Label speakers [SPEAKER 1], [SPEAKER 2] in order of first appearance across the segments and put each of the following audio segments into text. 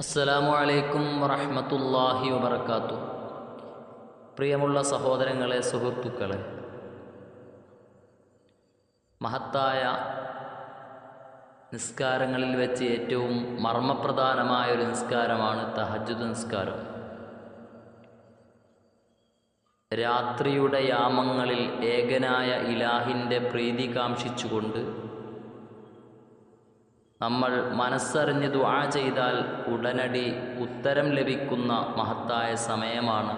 [SPEAKER 1] അസ്സലാമു അലൈക്കും വറഹ്മത്തുള്ളാഹി വബർക്കാത്തു പ്രിയമുള്ള സഹോദരങ്ങളെ സുഹൃത്തുക്കളെ മഹത്തായ നിസ്കാരങ്ങളിൽ വെച്ച് ഏറ്റവും മർമ്മപ്രധാനമായ ഒരു നിസ്കാരമാണ് തഹജ്ജുദ് നിസ്കാരം. രാത്രിയുടെ യാമങ്ങളിൽ ഏകനായ ഇലാഹിന്റെ പ്രീതി കാംക്ഷിച്ചുകൊണ്ട് നമ്മൾ മനസ്സറിഞ്ഞ് ദുആ ചെയ്താൽ ഉടനടി ഉത്തരം ലഭിക്കുന്ന മഹത്തായ സമയമാണ്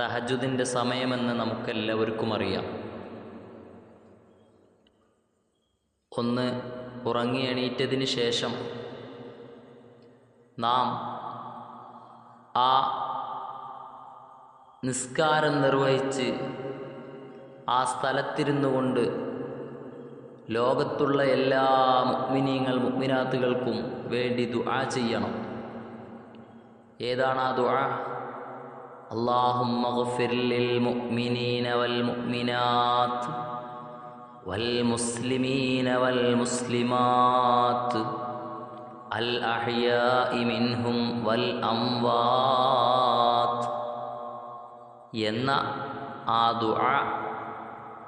[SPEAKER 1] തഹജുദിന്റെ സമയമെന്ന് നമുക്കെല്ലാവർക്കും അറിയാം. ഒന്ന് ഉറങ്ങി എണീറ്റതിന് ശേഷം നാം ആ നിസ്കാരം നിർവഹിച്ച് ആ സ്ഥലത്തിരുന്നു കൊണ്ട് ലോകത്തുള്ള എല്ലാ മുഗ്മിനീങ്ങൾ മുഗ്മിനാത്തുകൾക്കും വേണ്ടി ദുആ ചെയ്യണം. ഏതാണ് ആ ദുആ? അംവാത്ത് എന്ന ആ ദുആ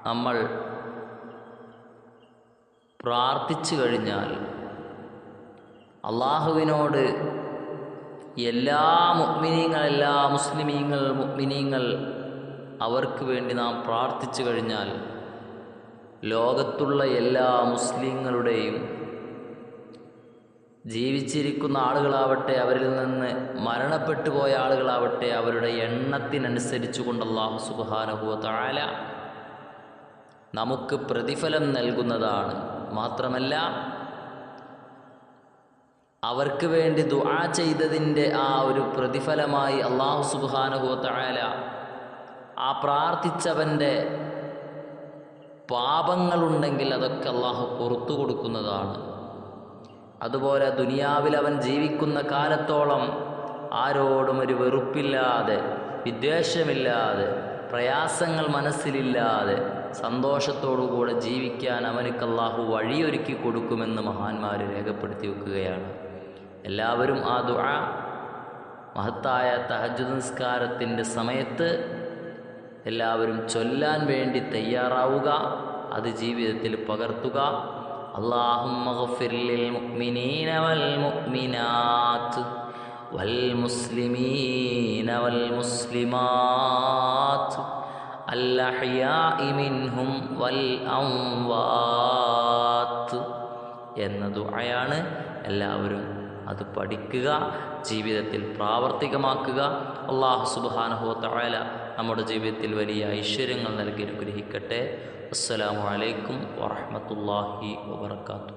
[SPEAKER 1] നമ്മൾ പ്രാർത്ഥിച്ചു കഴിഞ്ഞാൽ അള്ളാഹുവിനോട് എല്ലാ മുഗ്മിനീങ്ങൾ എല്ലാ മുസ്ലിമീങ്ങൾ മുഗ്മിനീങ്ങൾ അവർക്ക് വേണ്ടി നാം പ്രാർത്ഥിച്ചു കഴിഞ്ഞാൽ ലോകത്തുള്ള എല്ലാ മുസ്ലിങ്ങളുടെയും ജീവിച്ചിരിക്കുന്ന ആളുകളാവട്ടെ അവരിൽ നിന്ന് മരണപ്പെട്ടു പോയ ആളുകളാവട്ടെ അവരുടെ എണ്ണത്തിനനുസരിച്ചു കൊണ്ട് അള്ളാഹു സുബാനഹുവ താല നമുക്ക് പ്രതിഫലം നൽകുന്നതാണ് മാത്രമല്ല അവർക്ക് വേണ്ടി ദുആ ചെയ്തതിന്റെ ആ ഒരു പ്രതിഫലമായി അള്ളാഹു സുബാനുഹോത്തായാല ആ പ്രാർത്ഥിച്ചവന്റെ പാപങ്ങളുണ്ടെങ്കിൽ അതൊക്കെ അള്ളാഹു പുറത്തു കൊടുക്കുന്നതാണ്. അതുപോലെ ദുനിയാവിൽ അവൻ ജീവിക്കുന്ന കാലത്തോളം ആരോടും ഒരു വെറുപ്പില്ലാതെ വിദ്വേഷമില്ലാതെ പ്രയാസങ്ങൾ മനസ്സിലില്ലാതെ സന്തോഷത്തോടുകൂടെ ജീവിക്കാൻ അവനിക്കല്ലാഹു വഴിയൊരുക്കി കൊടുക്കുമെന്ന് മഹാന്മാർ രേഖപ്പെടുത്തി വെക്കുകയാണ്. എല്ലാവരും ആ ദുഴ മഹത്തായ തഹജ് നിസ്കാരത്തിന്റെ സമയത്ത് എല്ലാവരും ചൊല്ലാൻ വേണ്ടി തയ്യാറാവുക അത് ജീവിതത്തിൽ പകർത്തുക. അള്ളാഹും والمسلمين والمسلمات الأحياء منهم والأموات എന്ന ദുആയാണ് എല്ലാവരും അത് പഠിക്കുക ജീവിതത്തിൽ പ്രാവർത്തികമാക്കുക അള്ളാഹു സുബാനഹു തആല നമ്മുടെ ജീവിതത്തിൽ വലിയ ഐശ്വര്യങ്ങൾ നൽകി അനുഗ്രഹിക്കട്ടെ അസ്സലാമു അലൈക്കും വറഹ്മത്തുള്ളാഹി വബർക്കാത്തു